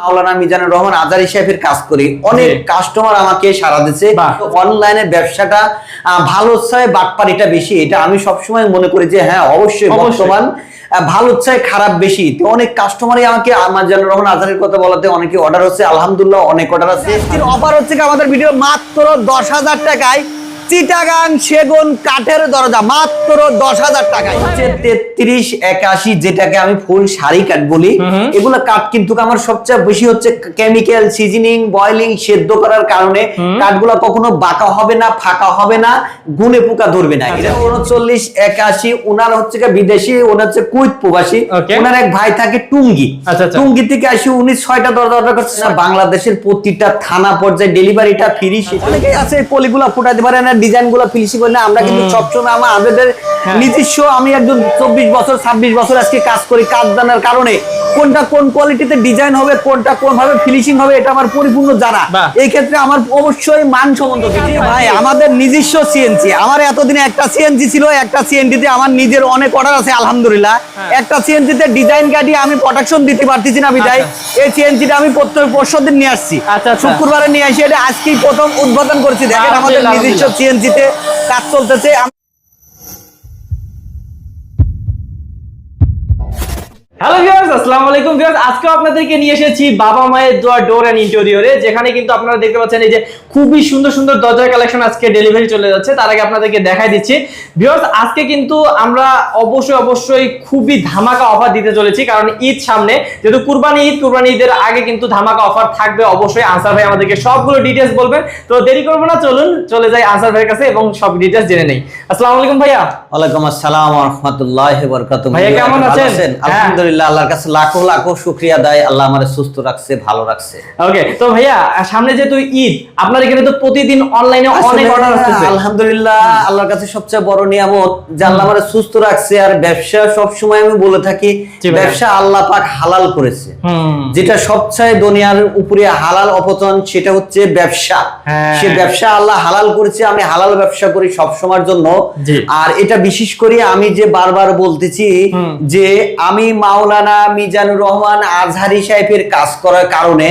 মাওলানা মিজানুর রহমান আজারি সাহেবের কাজ করি। অনেক কাস্টমার আমাকে সারা দিচ্ছে। অনলাইনে ব্যবসাটা ভালো চাই বাটপারিটা বেশি। এটা আমি সবসময় মনে করি যে হ্যাঁ অবশ্যই। বর্তমান ভালো চাই খারাপ বেশি। তো অনেক কাস্টমারই আমাকে মিজানুর রহমান আজারির কথা বলাতে অনেকে অর্ডার হচ্ছে। আলহামদুলিল্লাহ অনেক অর্ডার আছে। অফার হচ্ছে আমাদের ভিডিও মাত্র দশ হাজার টাকায় চিটাগাং সেগুন কাঠের দরজা মাত্র দশ হাজার হচ্ছে তেত্রিশ একাশি যেটাকে আমি ফুল শাড়ি কাঠ বলি। এগুলো কাঠ কিন্তু আমার সবচেয়ে বেশি হচ্ছে কেমিক্যাল সিজনিং বয়লিং সেদ্ধ করার কারণে। কাঠগুলো কখনো বাঁকা হবে না ফাঁকা হবে না গুনে পোকা ধরবে না। এটা উনচল্লিশ একাশি ওনার হচ্ছে বিদেশি ওনার হচ্ছে কুইত প্রবাসী। ওনার এক ভাই থাকে টুঙ্গি। আচ্ছা, আচ্ছা। টুঙ্গি থেকে আসি উনি ছয়টা দরজা অর্ডার করছে। বাংলাদেশের প্রতিটা থানা পর্যায়ে ডেলিভারিটা ফ্রি অনেকে আছে কলিগুলা ফুটাতে পারে না ডিজাইনগুলো ফিলিশি করে না আমরা কিন্তু সবসময় আমার আমাদের হ্যাঁ। নিজস্ব আমি একজন চব্বিশ বছর ছাব্বিশ বছর আজকে কাজ করি কাজ জানার কারণে। কোনটা কোন কোয়ালিটিতে ডিজাইন হবে কোনটা কোন ভাবে ফিনিশিং হবে এটা আমার পরিপূর্ণ জানা। এই ক্ষেত্রে আমার অবশ্যই মান সম্বন্ধ ভাই আমাদের নিজস্ব সিএনজি আমার এতদিনে একটা সিএনজি ছিল একটা সিএনজি তে আমার নিজের অনেক অর্ডার আছে আলহামদুলিল্লাহ। হ্যাঁ। একটা সিএনজি তে ডিজাইন কাটিয়ে আমি প্রোডাকশন দিতে পারতেছি না বিদায় এই সিএনজিটা আমি প্রত্যেক পরশু দিন নিয়ে আসছি। আচ্ছা, আচ্ছা। শুক্রবারে নিয়ে আসি এটা আজকেই প্রথম উদ্বোধন করছি। দেখেন আমাদের নিজস্ব। সিএনজি তে কাজ চলতেছে। হ্যালো ভিউয়ার্স আসসালামু আলাইকুম ভিউয়ার্স আজকে আপনাদেরকে নিয়ে এসেছি বাবা মায়ের দোয়া ডোর এন্ড ইন্টেরিয়রে যেখানে কিন্তু আপনারা দেখতে পাচ্ছেন এই যে খুবই সুন্দর সুন্দর দরজার কালেকশন আজকে ডেলিভারি চলে যাচ্ছে, তার আগে আপনাদেরকে দেখাই দিচ্ছি। ভিউয়ার্স আজকে কিন্তু আমরা অবশ্যই অবশ্যই খুবই ধামাকা অফার দিতে চলেছি, কারণ ঈদ সামনে, যেহেতু কুরবানি ঈদ, কুরবানি ঈদের আগে কিন্তু ধামাকা অফার থাকবে অবশ্যই। আনসার ভাই আমাদেরকে সবগুলো ডিটেলস বলবেন। তো দেরি করব না, চলুন চলে যাই আনসার ভাইয়ের কাছে এবং সব ডিটেলস জেনে নেই। আসসালামু আলাইকুম ভাইয়া। ওয়ালাইকুম আসসালাম রহমতুল্লাহ বরকাত ভাইয়া কেমন আছেন? হ্যাঁ। আলহামদুলিল্লাহ আল্লাহর কাছে লাখো লাখো শুক্রিয়া দেয়। আল্লাহ আমার সুস্থ রাখছে ভালো রাখছে। ওকে তো ভাইয়া সামনে যেহেতু ঈদ আপনার এখানে তো প্রতিদিন অনলাইনে অনেক অর্ডার আসতেছে। আলহামদুলিল্লাহ আল্লাহর কাছে সবচেয়ে বড় নিয়ামত যে আল্লাহ আমারে সুস্থ রাখছে। আর ব্যবসা সব সময় আমি বলে থাকি ব্যবসা আল্লাহ পাক হালাল করেছে। যেটা সবচেয়ে দুনিয়ার উপরে হালাল অপতন সেটা হচ্ছে ব্যবসা। হ্যাঁ। সে ব্যবসা আল্লাহ হালাল করেছে আমি হালাল ব্যবসা করি সব সময়ের জন্য আর এটা বিশেষ করে আমি যে বারবার বলতেছি যে আমি মাওলানা মিজানুর রহমান আজহারি সাহেবের কাজ করার কারণে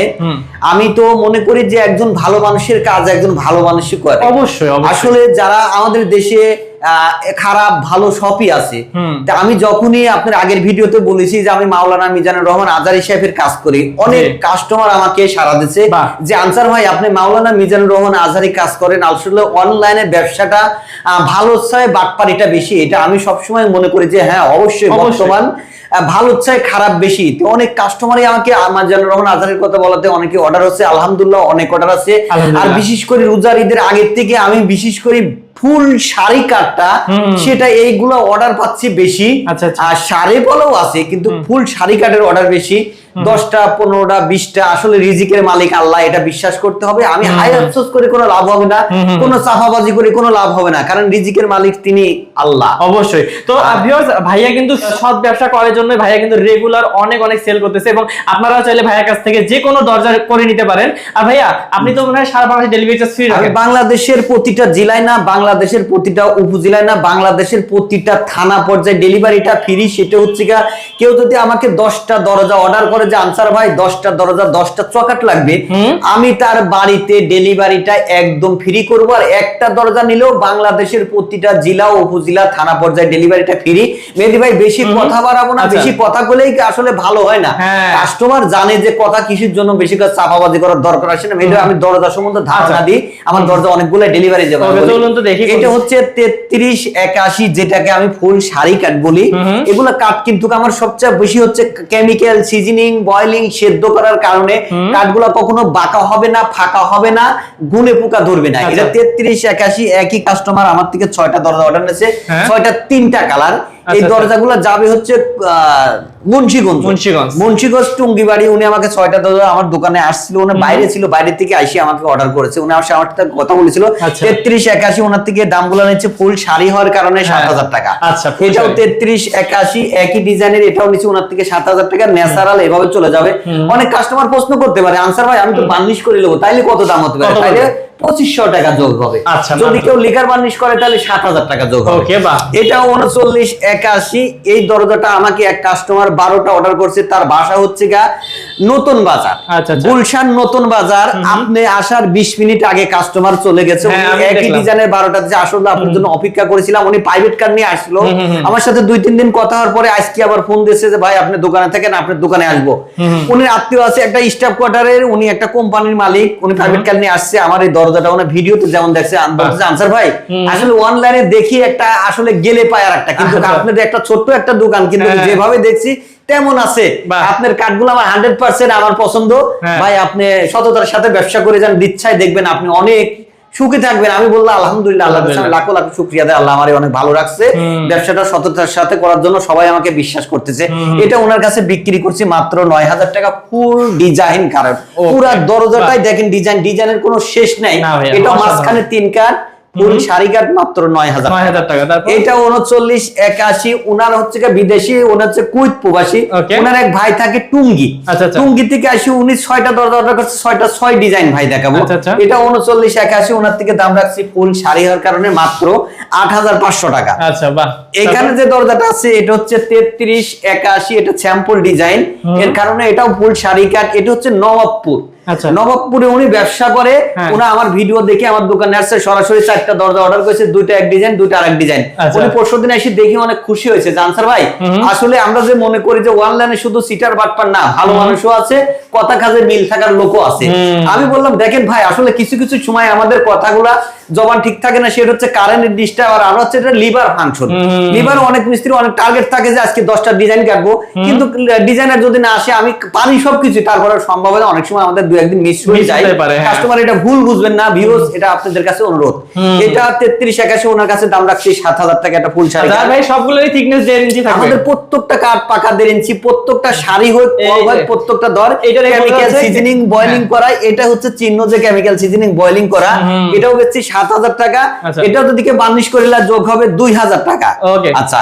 আমি তো মনে করি যে একজন ভালো মানুষের কাজ একজন ভালো মানুষই করে। অবশ্যই। আসলে যারা আমাদের দেশে খারাপ ভালো সবই আছে। তা আমি যখনই আপনার আগের ভিডিওতে বলেছি যে আমি মাওলানা মিজানুর রহমান আজারি সাহেবের কাজ করি অনেক কাস্টমার আমাকে সারা দিচ্ছে যে আনসার ভাই আপনি মাওলানা মিজানুর রহমান আজারি কাজ করেন আসলে অনলাইনে ব্যবসাটা ভালো চাই বাটপারিটা বেশি। এটা আমি সবসময় মনে করি যে হ্যাঁ অবশ্যই। বর্তমান ভালো চাই খারাপ বেশি। তো অনেক কাস্টমারই আমাকে মিজানুর রহমান আজারির কথা বলাতে অনেকে অর্ডার হচ্ছে আলহামদুলিল্লাহ অনেক অর্ডার আছে। আর বিশেষ করে রোজার ঈদের আগের থেকে আমি বিশেষ করে ফুল শাড়ি কাটটা সেটা এইগুলো অর্ডার পাচ্ছি বেশি। আচ্ছা, আচ্ছা। আর শাড়ি বলেও আছে কিন্তু ফুল শাড়ি কাটের অর্ডার বেশি। দশটা পনেরোটা বিশটা আসলে রিজিকের মালিক আল্লাহ এটা বিশ্বাস করতে হবে। আমি হাই আফসোস করে কোনো লাভ হবে না। কোনো চাফাবাজি করে কোনো লাভ হবে না কারণ রিজিকের মালিক তিনি আল্লাহ। অবশ্যই। তো ভাইয়া কিন্তু সৎ ব্যবসা করার জন্য ভাইয়া কিন্তু রেগুলার অনেক অনেক সেল করতেছে এবং আপনারা চাইলে ভাইয়ার কাছ থেকে যে কোনো দরজা করে নিতে পারেন। আর ভাইয়া আপনি তো মনে হয় সারা বাংলাদেশে ডেলিভারি চার্জ ফ্রি রাখেন। বাংলাদেশের প্রতিটা জেলায় না বাংলাদেশের প্রতিটা উপজেলায় না বাংলাদেশের প্রতিটা থানা পর্যায়ে ডেলিভারিটা ফ্রি সেটা হচ্ছে কেউ যদি আমাকে দশটা দরজা অর্ডার করে যে আনসার ভাই দশটা দরজা দশটা চকাট লাগবে আমি তার বাড়িতে ডেলিভারিটা একদম ফ্রি করব আর একটা দরজা নিলেও বাংলাদেশের প্রতিটা জেলা উপজেলা থানা পর্যায়ে ডেলিভারিটা ফ্রি। মেহেদি ভাই বেশি কথা বাড়াবো না আচ্ছা। বেশি কথা বলেই আসলে ভালো হয় না? হ্যাঁ। কাস্টমার জানে যে কথা কিসের জন্য বেশি করে চাপাবাজি করার দরকার আসে না। মেহেদি আমি দরজা সম্বন্ধে ধারণা আচ্ছা। দিই আমার দরজা অনেকগুলো ডেলিভারি যাবে এটা হচ্ছে তেত্রিশ একাশি যেটাকে আমি ফুল শাড়ি কাঠ বলি। এগুলো কাঠ কিন্তু আমার সবচেয়ে বেশি হচ্ছে কেমিক্যাল সিজনিং বয়লিং সেদ্ধ করার কারণে কাঠগুলো কখনো বাঁকা হবে না ফাঁকা হবে না গুনে পোকা ধরবে না আচ্ছা। এটা তেত্রিশ একাশি একই কাস্টমার আমার থেকে ছয়টা দরজা অর্ডার নিয়েছে হ্যাঁ। ছয়টা তিনটা কালার এই আচ্ছা। দরজাগুলো যাবে হচ্ছে মুন্সিগঞ্জ। মুন্সিগঞ্জ। মুন্সিগঞ্জ টুঙ্গিবাড়ি উনি আমাকে ছয়টা দরজা আমার দোকানে আসছিল উনি বাইরে ছিল বাইরে থেকে আসি আমাকে অর্ডার করেছে। উনি আমার সাথে কথা বলেছিল আচ্ছা। তেত্রিশ একাশি ওনার থেকে দামগুলো নিচ্ছে ফুল শাড়ি হওয়ার কারণে সাত হাজার টাকা। আচ্ছা, এটাও তেত্রিশ একাশি একই ডিজাইনের এটাও নিচ্ছে ওনার থেকে সাত হাজার টাকা ন্যাচারাল এভাবে চলে যাবে। অনেক কাস্টমার প্রশ্ন করতে পারে আনসার ভাই আমি তো বার্নিশ করে নেব তাইলে কত দাম হতে পারে? তাইলে? পঁচিশশো টাকা যোগ হবে। আচ্ছা, যদি কেউ লিকার বার্নিশ করে তাহলে সাত হাজার টাকা যোগ হবে। এটা উনচল্লিশ একাশি এই দরজাটা আমাকে এক কাস্টমার বারোটা অর্ডার করছে তার বাসা হচ্ছে গা নতুন বাজার। আচ্ছা, আচ্ছা। গুলশান নতুন বাজার আপনি আসার বিশ মিনিট আগে কাস্টমার চলে গেছে হ্যাঁ, একই ডিজাইনের বারোটা যে আসলে আপনার জন্য অপেক্ষা করেছিলাম উনি প্রাইভেট কার নিয়ে আসলো। আমার সাথে দুই তিন দিন কথা হওয়ার পরে আজকে আবার ফোন দিয়েছে যে ভাই আপনি দোকানে থাকেন আপনার দোকানে আসব। উনি আত্মীয় আছে একটা স্টাফ কোয়ার্টারের উনি একটা কোম্পানির মালিক উনি প্রাইভেট কার নিয়ে আসছে আমার এই দরজাটা ভিডিওতে যেমন দেখছে বলতেছে আনসার ভাই আসলে অনলাইনে দেখি একটা আসলে গেলে পায় আর একটা কিন্তু। আপনাদের একটা ছোট্ট একটা দোকান কিন্তু হ্যাঁ। যেভাবে দেখছি তেমন আছে আপনার আপনার কাঠগুলো আমার হান্ড্রেড পার্সেন্ট আমার পছন্দ হ্যাঁ। ভাই আপনি সততার সাথে ব্যবসা করে যান দিচ্ছায় দেখবেন আপনি অনেক সুখে থাকবেন। আমি বললাম আলহামদুলিল্লাহ আল্লাহ। লাখো লাখো শুক্রিয়া দেয় আল্লাহ আমার অনেক ভালো রাখছে। ব্যবসাটা সততার সাথে করার জন্য সবাই আমাকে বিশ্বাস করতেছে। এটা ওনার কাছে বিক্রি করছি মাত্র নয় হাজার টাকা ফুল ডিজাইন কারণ. পুরা দরজাটাই দেখেন ডিজাইন ডিজাইনের কোনো শেষ নাই। এটা মাঝখানে তিন কাঠ শাড়ি কাঠ মাত্র নয় হাজার নয় হাজার টাকা। এটা উনচল্লিশ একাশি উনার হচ্ছে বিদেশি ওনার হচ্ছে কুইত প্রবাসী। ওনার এক ভাই থাকে টুঙ্গি। আচ্ছা, আচ্ছা। টুঙ্গি থেকে আসি উনি ছয়টা দরজা অর্ডার করছে ছয়টা ছয় ডিজাইন ভাই দেখাবো। আচ্ছা। এটা উনচল্লিশ একাশি ওনার থেকে দাম রাখছি ফুল শাড়ি হওয়ার কারণে মাত্র আট হাজার পাঁচশো টাকা। আচ্ছা বাহ। এখানে যে দরজাটা আছে এটা হচ্ছে তেত্রিশ একাশি এটা স্যাম্পল ডিজাইন। এর কারণে এটাও ফুল শাড়ি কাট এটা হচ্ছে নবাবপুর। নবাবপুরে উনি ব্যবসা করে হ্যাঁ। উনি আমার ভিডিও দেখে আমার দোকানে আসছে সরাসরি চারটা দরজা অর্ডার করেছে দুইটা এক ডিজাইন দুইটা আরেক ডিজাইন আচ্ছা। উনি পরশু দিন এসে দেখে অনেক খুশি হয়েছে। জানসার ভাই আসলে আমরা যে মনে করি যে অনলাইনে শুধু সিটার বাটপার না ভালো মানুষও আছে কথা কাজে মিল থাকার লোকও আছে। আমি বললাম দেখেন ভাই আসলে কিছু কিছু সময় আমাদের কথাগুলা জবান ঠিক থাকে না সেটা হচ্ছে কারেন্টের ডিস্টার্ব আর আরও হচ্ছে এটা লিভার ফাংশন লিভার অনেক মিস্ত্রি অনেক টার্গেট থাকে যে আজকে দশটা ডিজাইন কাটবো। কিন্তু ডিজাইনার যদি না আসে আমি পারি সবকিছু তারপরে সম্ভব হয় অনেক সময় আমাদের একদিন মিস হয়ে। যায়। কাস্টমার এটা ভুল বুঝবেন না ভিউস এটা আপনাদের কাছে অনুরোধ। এটা তেত্রিশ একাশি ওনার কাছে দাম রাখছি সাত হাজার টাকা একটা ফুল শাড়ি। আচ্ছা, ভাই সবগুলোরই থিকনেস ইঞ্চি থাকবে। আমাদের প্রত্যেকটা কাঠ পাকা ইঞ্চি প্রত্যেকটা শাড়ি হোক কল যে। প্রত্যেকটা এইটার এই কেমিক্যাল সিজনিং বয়লিং। করা এটা হচ্ছে চিহ্ন যে কেমিক্যাল সিজনিং বয়লিং করা। এটাও বেচছি সাত হাজার টাকা। এটাও এটা দিকে বার্নিশ করিলা যোগ হবে দুই হাজার টাকা। আচ্ছা।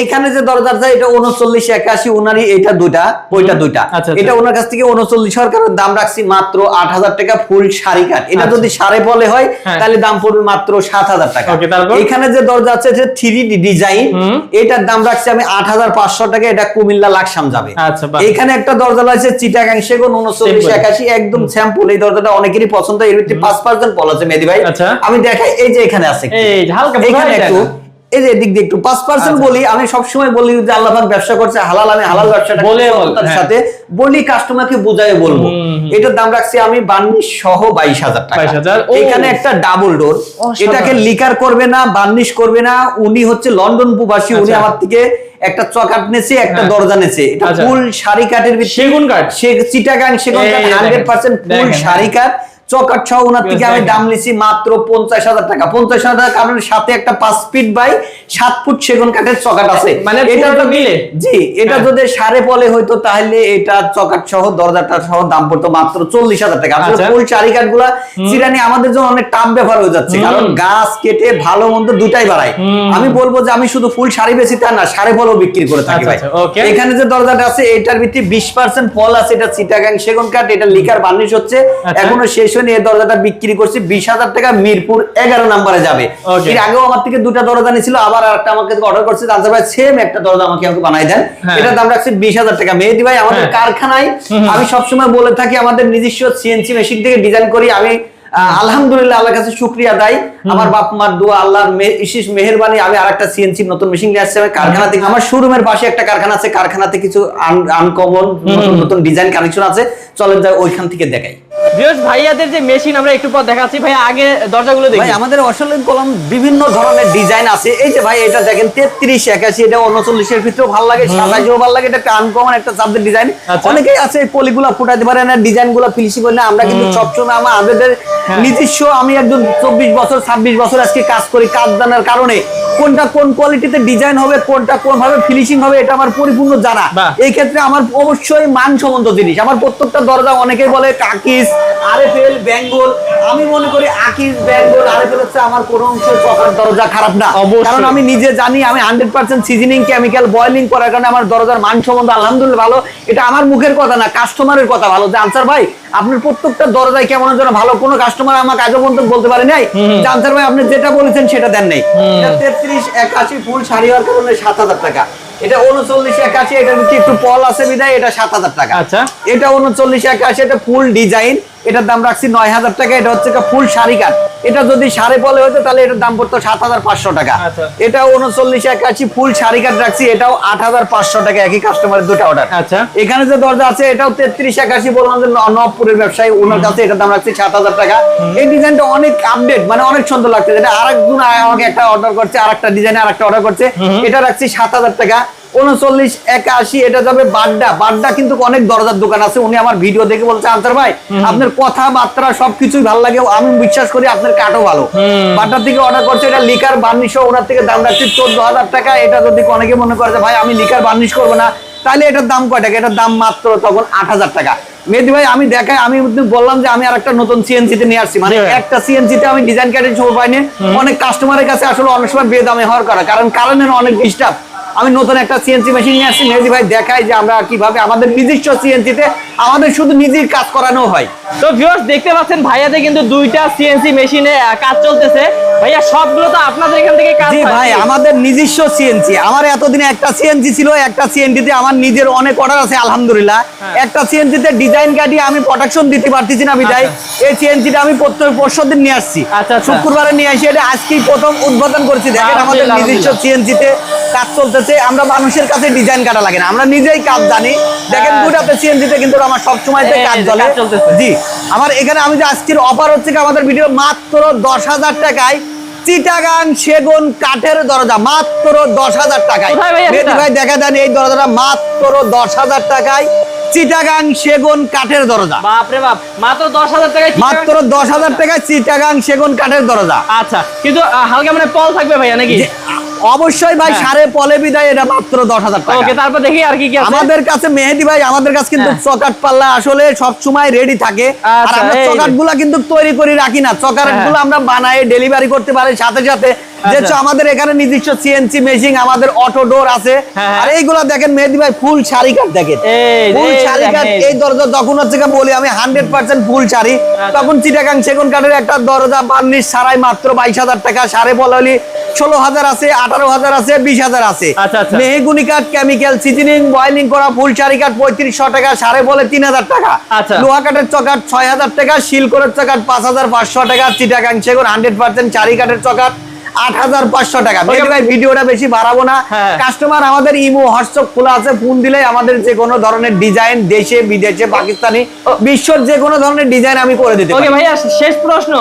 এইখানে যে দরজাটা এটা উনচল্লিশ একাশি উনারই এটা দুইটা ওইটা আচ্ছা। এটা ওনার কাছ থেকে উনচল্লিশ সরকারের দাম রাখছি মাত্র আট হাজার টাকা ফুল শাড়ি কাঠ। এটা আচ্ছা। যদি সাড়ে বলে হয় হ্যাঁ। তাহলে দাম পড়বে মাত্র সাত হাজার টাকা। এখানে যে দরজা আছে থ্রি ডি ডিজাইন এটার দাম রাখছি আমি আট হাজার পাঁচশো টাকা এটা কুমিল্লা লাকসাম যাবে। আচ্ছা, এখানে একটা দরজা রয়েছে চিটাগাং সেগুন উনচল্লিশ একাশি একদম স্যাম্পল। এই দরজাটা অনেকেরই পছন্দ এর ভিত্তি পাঁচ পার্সেন্ট পল আছে মেহেদি ভাই। আচ্ছা। আমি দেখাই এই যে এখানে আছে এই হালকা এখানে একটু। এই যে এদিক দিয়ে একটু পাঁচ পার্সেন্ট আচ্ছা। বলি আমি সবসময় বলি যে আল্লাহ পাক ব্যবসা করছে হালাল আমি হালাল ব্যবসাটা বলে করছি বল, সততার হ্যাঁ। সাথে বলি কাস্টমারকে বুঝাই বলব হুম, হুম। এটার দাম রাখছি আমি বার্নিশ সহ বাইশ হাজার টাকা এখানে একটা ডাবল ডোর এটাকে লিকার করবে না বার্নিশ করবে না উনি হচ্ছে লন্ডন প্রবাসী উনি আচ্ছা। আমার থেকে একটা চকাট নেছে একটা হ্যাঁ। দরজা নেছে এটা আচ্ছা। ফুল শাড়ি কাঠের সেগুন কাঠ সে চিটাগাং সেগুন কাঠ হান্ড্রেড পার্সেন্ট ফুল দেখেন, হ্যাঁ। শাড়ি কাঠ চকাট সহ ওনার থেকে আমি দাম নিছি মাত্র পঞ্চাশ হাজার টাকা। পঞ্চাশ হাজার টাকা কারণ সাথে একটা পাঁচ ফিট বাই সাত ফুট সেগুন কাঠের চকাট আছে। মানে এটা যদি- মিলে? জি এটা হ্যাঁ। যদি সাড়ে পলে হইতো তাহলে এটা চকাট সহ দরজাটা সহ দাম পড়তো মাত্র চল্লিশ হাজার টাকা। আসলে আচ্ছা। ফুল চারি কাঠগুলা চিরানি আমাদের জন্য অনেক টাম ব্যাপার হয়ে যাচ্ছে। কারণ গাছ কেটে ভালো মন্দ দুটাই বাড়ায়। আমি বলব যে আমি শুধু ফুল শাড়ি বেশি তা না সাড়ে ফলও বিক্রি করে থাকি আচ্ছা, ভাই। আচ্ছা, এখানে যে দরজাটা আছে এটার ভিত্তি বিশ পার্সেন্ট ফল আছে এটা চিটাগাং সেগুন কাঠ এটা লিকার বার্নিশ হচ্ছে। এখনও শেষ হয়নি এই দরজাটা বিক্রি করছি বিশ হাজার টাকা মিরপুর এগারো নাম্বারে যাবে এর আগেও আমার থেকে দুটা দরজা নিয়েছিল আবার একটা আমাকে অর্ডার করছে আনসার ভাই সেম একটা দরজা আমাকে আমাকে বানাই দেন হ্যাঁ। এটার দাম রাখছি বিশ হাজার টাকা মেহেদি ভাই আমাদের হ্যাঁ। কারখানায়। আমি সবসময় বলে থাকি আমাদের নিজস্ব সিএনসি মেশিন থেকে ডিজাইন করি আমি আলহামদুলিল্লাহ আল্লাহর কাছে শুক্রিয়া দেয় আমার বাপ মার দোয়া আল্লাহর মে- বিশেষ মেহেরবানি। আমি আরেকটা সিএনসি নতুন মেশিন নিয়ে আসছি আমি কারখানা থেকে আমার শোরুমের পাশে একটা কারখানা আছে কারখানাতে কিছু আনকমন নতুন ডিজাইন আছে। চলেন যাই ওইখান থেকে দেখাই। ভিউয়ার্স ভাইয়াদের যে মেশিন আমরা একটু পর দেখাচ্ছি। ভাই আগে দরজাগুলো দেখি। ভাই আমাদের অসলেন কলম বিভিন্ন ধরনের ডিজাইন আছে। এই যে ভাই এটা দেখেন তেত্রিশ একাশি এটা উনচল্লিশের ভিতরেও ভালো লাগে সাতাশিও ভালো লাগে এটা একটা আনকমন একটা ডিজাইন আচ্ছা। অনেকেই আছে এই পলিগুলা ফুটাতে পারে না ডিজাইনগুলা ফিনিশিং করে না। আমরা কিন্তু সবসময় আমাদের। নিজস্ব আমি একজন চব্বিশ বছর ছাব্বিশ বছর আজকে কাজ করি কাজ জানার কারণে। কোনটা কোন কোয়ালিটিতে ডিজাইন হবে কোনটা কোন ভাবে ফিনিশিং হবে এটা আমার পরিপূর্ণ জানা। এই ক্ষেত্রে আমার অবশ্যই মানসম্মত জিনিস। আমার প্রত্যেকটা দরজা অনেকেই বলে কাকিস আরএফএল বেঙ্গল। আমি মনে করি আকিজ বেঙ্গল আরএফএল হচ্ছে আমার কোন অংশ দরজা খারাপ না। কারণ আমি নিজে জানি আমি hundred percent seasoning chemical boiling করার কারণে আমার দরজার মান সম্বন্ধে আলহামদুলিল্লাহ ভালো। এটা আমার মুখের কথা না কাস্টমারের কথা ভালো। যে আনসার ভাই আপনার প্রত্যেকটা দরজায় কেমন যেন ভালো কোনো কাস্টমার আমাকে আগে পর্যন্ত বলতে পারে নাই। জানসার ভাই আপনি যেটা বলেছেন সেটা দেন নাই। তেত্রিশ একাশি ফুল শাড়ি হওয়ার কারণে সাত হাজার টাকা। এটা উনচল্লিশ একাশি এটার একটু পল আছে বিদায় এটা সাত হাজার টাকা। আচ্ছা। এটা উনচল্লিশ একাশি এটা ফুল ডিজাইন। এটার দাম রাখছি নয় হাজার টাকা এটা হচ্ছে ফুল শাড়ি কাট এটা যদি সাড়ে পলে হতো তাহলে এটার দাম পড়তো সাত হাজার পাঁচশো টাকা। আচ্ছা। এটা উনচল্লিশ একাশি ফুল শাড়ি কাট রাখছি এটাও আট হাজার পাঁচশো টাকা একই কাস্টমারের দুটো অর্ডার আচ্ছা। এখানে যে দরজা আছে এটাও তেত্রিশ একাশি বললাম যে নবপুরের ব্যবসায়ী ওনার কাছে এটার দাম রাখছি সাত হাজার টাকা। এই ডিজাইনটা অনেক আপডেট মানে অনেক সুন্দর লাগছে। এটা আরেকজন আমাকে একটা অর্ডার করছে আর একটা ডিজাইনে আর একটা অর্ডার করছে এটা রাখছি সাত হাজার টাকা। উনচল্লিশ একাশি এটা যাবে বাড্ডা। বাড্ডা কিন্তু অনেক দরজার দোকান আছে। উনি আমার ভিডিও দেখে বলছে আনসার ভাই আপনার কথাবার্তা সবকিছুই ভালো লাগে। আমি বিশ্বাস করি আপনার কাঠও ভালো। বাড্ডার থেকে অর্ডার করছে এটা লিকার বার্নিশ ওনার থেকে দাম রাখছি চোদ্দ হাজার টাকা। এটা যদি অনেকে মনে করে যে ভাই আমি লিকার বার্নিশ করব না তাহলে এটার দাম কয় টাকা? এটার দাম মাত্র তখন আট হাজার টাকা। মেহেদি ভাই আমি দেখাই আমি বললাম যে আমি আর একটা নতুন সিএনসি তে নিয়ে আসছি। মানে একটা সিএনসি তে আমি ডিজাইন কাটের সময় পাইনি। অনেক কাস্টমারের কাছে আসলে অনেক সময় বেদামে হওয়ার করা কারণ কারণের অনেক ডিস্টার্ব আমি নতুন একটা সিএনসি মেশিন নিয়ে আসছি। মেহেদি ভাই দেখাই যে আমরা কীভাবে আমাদের নিজস্ব সিএনসি তে আমাদের শুধু নিজেই কাজ করানো হয়। তো ভিউয়ার্স দেখতে পাচ্ছেন ভাইয়াতে কিন্তু দুইটা সিএনসি মেশিনে কাজ চলতেছে। ভাইয়া সবগুলো তো আপনাদের এখান থেকে কাজ জি ভাই আমাদের নিজস্ব সিএনসি আমার এতদিনে একটা সিএনসি ছিল একটা সিএনজি তে আমার নিজের অনেক অর্ডার আছে আলহামদুলিল্লাহ। হ্যাঁ। একটা সিএনজি তে ডিজাইন কাটিয়ে আমি প্রোডাকশন দিতে পারতেছি না বিদায়। এই সিএনজিটা আমি প্রত্যেক পরশু দিন নিয়ে আসছি। আচ্ছা, আচ্ছা। শুক্রবারে নিয়ে আসি এটা আজকেই প্রথম উদ্বোধন করছি। দেখেন আমাদের নিজস্ব। সিএনজি তে কাজ চলতেছে আমরা মানুষের কাছে ডিজাইন কাটা লাগে না। আমরা নিজেই কাজ জানি। দেখেন আচ্ছা। দুটাতে সিএনজি কিন্তু আমার সব সময় কাজ চলে। জি। আমার এখানে আমি যে আজকের অফার হচ্ছে আমাদের ভিডিও মাত্র দশ হাজার টাকায় চিটাগাং সেগুন কাঠের দরজা মাত্র দশ হাজার টাকায়। ভাই দেখা দেন এই দরজাটা মাত্র দশ হাজার টাকায় চিটাগাং সেগুন কাঠের দরজা। বাপরে বাপ মাত্র দশ হাজার টাকায় মাত্র দশ হাজার টাকায় চিটাগাং সেগুন কাঠের দরজা। আচ্ছা কিন্তু হালকা মানে পল থাকবে ভাইয়া নাকি? অবশ্যই ভাই হ্যাঁ। সাড়ে পলে বিদায় এটা মাত্র দশ হাজার টাকা ওকে তারপর দেখি আর কি কি আমাদের কাছে মেহেদি ভাই আমাদের কাছে কিন্তু হ্যাঁ। চকাট পাল্লা আসলে সব সময় রেডি থাকে আর আচ্ছা, আমরা চকাটগুলা কিন্তু তৈরি করে রাখি না চকাটগুলো হ্যাঁ। আমরা বানাই ডেলিভারি করতে পারি সাথে সাথে যেহেতু আচ্ছা। আমাদের এখানে নিজস্ব সিএনসি মেশিন আমাদের অটো ডোর আছে হ্যাঁ, হ্যাঁ। আর এইগুলা দেখেন মেহেদি ভাই ফুল শাড়ি কাট দেখেন এই ফুল শাড়ি কাট এই দরজা যখন হচ্ছে বলি আমি হান্ড্রেড পার্সেন্ট ফুল শাড়ি আচ্ছা। তখন চিটাগাং সেগুন কাঠের একটা দরজা বার্নিশ ছাড়াই মাত্র বাইশ হাজার টাকা সাড়ে বলালি ষোলো হাজার আছে আঠারো হাজার আছে বিশ হাজার আছে আচ্ছা, আচ্ছা। কাঠ কেমিক্যাল সিজনিং বয়েলিং করা ফুল শাড়ি কাঠ পঁয়ত্রিশশো টাকা সাড়ে বলে তিন হাজার টাকা। লোহা কাঠের চকাট ছয় হাজার টাকা শিল করের চকাট পাঁচ হাজার পাঁচশো টাকা চিটাগাং সেগুন হান্ড্রেড পার্সেন্ট চারি কাঠের চকাট আট হাজার পাঁচশো টাকা। ভাই ভিডিওটা বেশি বাড়াবো না। হ্যাঁ। কাস্টমার আমাদের ইমো হোয়াটসঅ্যাপ খোলা আছে ফোন দিলে আমাদের যে কোনো ধরনের ডিজাইন দেশে বিদেশে পাকিস্তানি বিশ্বর যে কোনো ধরনের ডিজাইন আমি করে দিতে ওকে পারি। শেষ প্রশ্ন।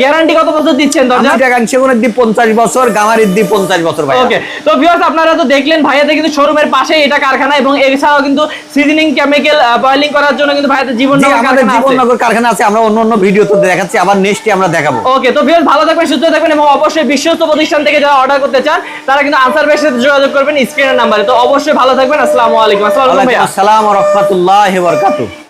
গ্যারান্টি কত বছর দিচ্ছেন দরজা? চিটাগাং সেগুনের দ্বীপ পঞ্চাশ বছর গামারির দ্বীপ পঞ্চাশ বছর ভাই ওকে তো ভিউয়ার্স আপনারা তো দেখলেন ভাইয়াদের কিন্তু শোরুমের পাশে এটা কারখানা এবং এছাড়াও কিন্তু সিজনিং কেমিক্যাল বয়েলিং করার জন্য কিন্তু ভাইয়াদের জীবন আমাদের কারখানা আছে। জীবননগর কারখানা আছে আমরা অন্য অন্য ভিডিও তো দেখাচ্ছি আবার নেক্সটে আমরা দেখাবো। ওকে তো ভিউয়ার্স ভালো থাকবেন সুস্থ থাকবেন এবং অবশ্যই বিশ্বস্ত প্রতিষ্ঠান থেকে যারা অর্ডার করতে চান, তারা কিন্তু আনসার ভাইয়ের সাথে যোগাযোগ করবেন স্ক্রিনের নাম্বারে তো অবশ্যই ভালো থাকবেন। আসসালামু আলাইকুম। আসসালামু আলাইকুম ওয়ালাইকুম ওয়া আসসালাম রহমতুল্লাহ বরকাতু